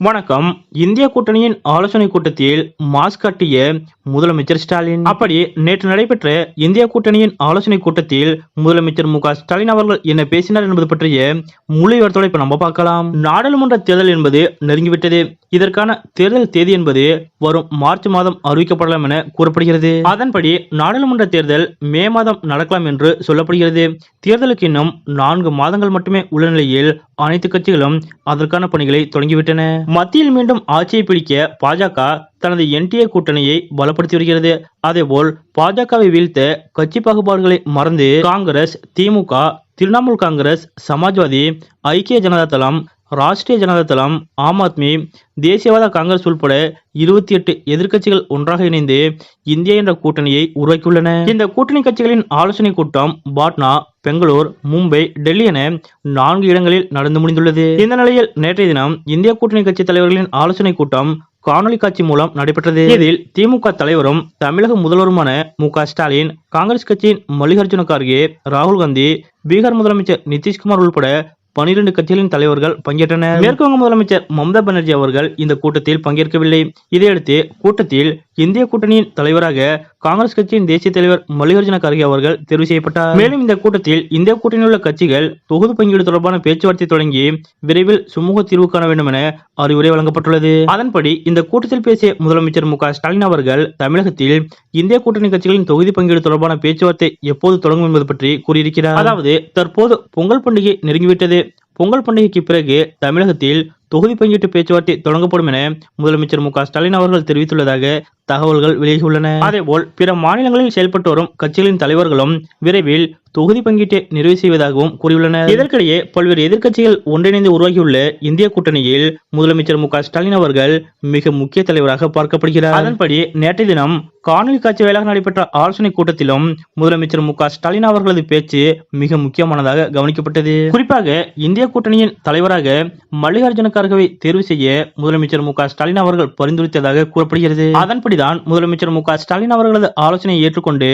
வணக்கம். இந்திய கூட்டணியின் ஆலோசனை கூட்டத்தில் மாஸ்க் கட்டிய முதலமைச்சர் ஸ்டாலின். அப்படி நேற்று நடைபெற்ற இந்திய கூட்டணியின் ஆலோசனை கூட்டத்தில் முதலமைச்சர் மு ஸ்டாலின் அவர்கள் என்ன பேசினார் என்பது பற்றிய முழு விவரத்தோட இப்ப நம்ம பார்க்கலாம். நாடாளுமன்ற தேர்தல் என்பது நெருங்கிவிட்டது. இதற்கான தேர்தல் தேதி என்பது வரும் மார்ச் மாதம் அறிவிக்கப்படலாம் என கூறப்படுகிறது. அதன்படி நாடாளுமன்ற தேர்தல் மே மாதம் நடக்கலாம் என்று சொல்லப்படுகிறது. தேர்தலுக்கு இன்னும் நான்கு மாதங்கள் மட்டுமே உள்ள நிலையில் அனைத்து கட்சிகளும் அதற்கான பணிகளை தொடங்கிவிட்டன. மத்தியில் மீண்டும் ஆட்சியை பிடிக்க பாஜக தனது என்டிஏ கூட்டணியை பலப்படுத்தி வருகிறது. அதேபோல் பாஜகவை வீழ்த்த கட்சி பாகுபாடுகளை மறந்து காங்கிரஸ் திமுக திரிணாமுல் காங்கிரஸ் சமாஜ்வாதி ஐக்கிய ஜனதா தளம் ராஷ்டிரிய ஜனதா தளம் ஆம் ஆத்மி தேசியவாத காங்கிரஸ் உள்பட இருபத்தி எட்டு எதிர்க்கட்சிகள் ஒன்றாக இணைந்து இந்தியா என்ற கூட்டணியை உருவாக்கியுள்ளன. இந்த கூட்டணி கட்சிகளின் ஆலோசனை கூட்டம் பாட்னா பெங்களூர் மும்பை டெல்லி என நான்கு இடங்களில் நடந்து முடிந்துள்ளது. இந்த நிலையில் நேற்றைய தினம் இந்திய கூட்டணி கட்சி தலைவர்களின் ஆலோசனை கூட்டம் காணொலி காட்சி மூலம் நடைபெற்றது. இதில் திமுக தலைவரும் தமிழக முதல்வருமான மு க ஸ்டாலின் காங்கிரஸ் கட்சியின் மல்லிகார்ஜுன கார்கே ராகுல் காந்தி பீகார் முதலமைச்சர் நிதிஷ்குமார் உள்பட பனிரெண்டு கட்சிகளின் தலைவர்கள் பங்கேற்றனர். மேற்குவங்க முதலமைச்சர் மம்தா பானர்ஜி அவர்கள் இந்த கூட்டத்தில் பங்கேற்கவில்லை. இதையடுத்து கூட்டத்தில் இந்திய கூட்டணியின் தலைவராக காங்கிரஸ் கட்சியின் தேசிய தலைவர் மல்லிகார்ஜுன கார்கே அவர்கள் தேர்வு செய்யப்பட்டார். மேலும் இந்த கூட்டத்தில் இந்திய கூட்டணியில் உள்ள கட்சிகள் தொகுதி பங்கீடு தொடர்பான பேச்சுவார்த்தை தொடங்கி விரைவில் சுமூக தீர்வு காண வேண்டும் என அறிவுரை வழங்கப்பட்டுள்ளது. அதன்படி இந்த கூட்டத்தில் பேசிய முதலமைச்சர் மு ஸ்டாலின் அவர்கள் தமிழகத்தில் இந்திய கூட்டணி கட்சிகளின் தொகுதி பங்கீடு தொடர்பான பேச்சுவார்த்தை எப்போது தொடங்கும் என்பது பற்றி கூறியிருக்கிறார். அதாவது தற்போது பொங்கல் பண்டிகை நெருங்கிவிட்டது. பொங்கல் பண்டிகைக்கு பிறகு தமிழகத்தில் தொகுதி பங்கீட்டு பேச்சுவார்த்தை தொடங்கப்படும் என முதலமைச்சர் மு ஸ்டாலின் அவர்கள் தெரிவித்துள்ளதாக தகவல்கள் வெளியாகியுள்ளன. அதேபோல் பிற மாநிலங்களில் செயல்பட்டு வரும் கட்சிகளின் தலைவர்களும் விரைவில் தொகுதி பங்கீட்டை நிறைவு செய்வதாகவும் கூறியுள்ளனர். இதற்கிடையே பல்வேறு எதிர்க்கட்சிகள் ஒன்றிணைந்து உருவாகியுள்ள இந்திய கூட்டணியில் முதலமைச்சர் மு ஸ்டாலின் அவர்கள் மிக முக்கிய தலைவராக பார்க்கப்படுகிறார். அதன்படி நேற்றைய தினம் காணொலி காட்சி வாயிலாக நடைபெற்ற ஆலோசனை கூட்டத்திலும் முதலமைச்சர் மு ஸ்டாலின் அவர்களது பேச்சு மிக முக்கியமானதாக கவனிக்கப்பட்டது. குறிப்பாக இந்திய கூட்டணியின் தலைவராக மல்லிகார்ஜுன கார்கவை தேர்வு செய்ய முதலமைச்சர் மு ஸ்டாலின் அவர்கள் பரிந்துரைத்ததாக கூறப்படுகிறது. அதன்படிதான் முதலமைச்சர் மு ஸ்டாலின் அவர்களது ஆலோசனையை ஏற்றுக்கொண்டு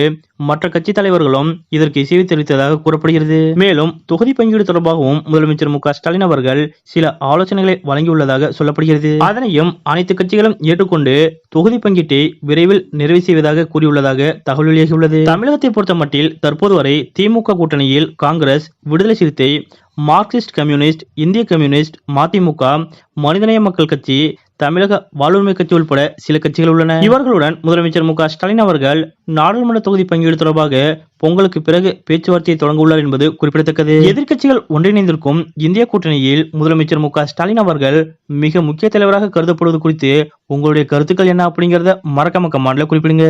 மற்ற கட்சி தலைவர்களும் இதற்கு இசைவித்து தெரிவித்ததாக கூறப்படுகிறது. மேலும் தொகுதி பங்கீடு தொடர்பாகவும் முதலமைச்சர் மு ஸ்டாலின் அவர்கள் சில ஆலோசனைகளை வழங்கியுள்ளதாக சொல்லப்படுகிறது. அதனையும் அனைத்து கட்சிகளும் ஏற்றுக்கொண்டு தொகுதி பங்கீட்டை விரைவில் நிறைவு செய்வதாக கூறியுள்ளதாக தகவல் வெளியாகியுள்ளது. தமிழகத்தை பொறுத்த மட்டில் தற்போது வரை திமுக கூட்டணியில் காங்கிரஸ் விடுதலை சிறுத்தை மார்க்சிஸ்ட் கம்யூனிஸ்ட் இந்திய கம்யூனிஸ்ட் மதிமுக மனிதநேய மக்கள் கட்சி தமிழக வாழ்வுரிமை கட்சி உட்பட சில கட்சிகள் உள்ளன. இவர்களுடன் முதலமைச்சர் மு க ஸ்டாலின் அவர்கள் நாடாளுமன்ற தொகுதி பங்கீடு தொடர்பாக பொங்கலுக்கு பிறகு பேச்சுவார்த்தையை தொடங்க உள்ளார் என்பது குறிப்பிடத்தக்கது. எதிர்க்கட்சிகள் ஒன்றிணைந்திருக்கும் இந்திய கூட்டணியில் முதலமைச்சர் மு க ஸ்டாலின் அவர்கள் மிக முக்கிய தலைவராக கருதப்படுவது குறித்து உங்களுடைய கருத்துக்கள் என்ன அப்படிங்கறத மறக்காம கமாண்ட்ல குறிப்பிடுங்க.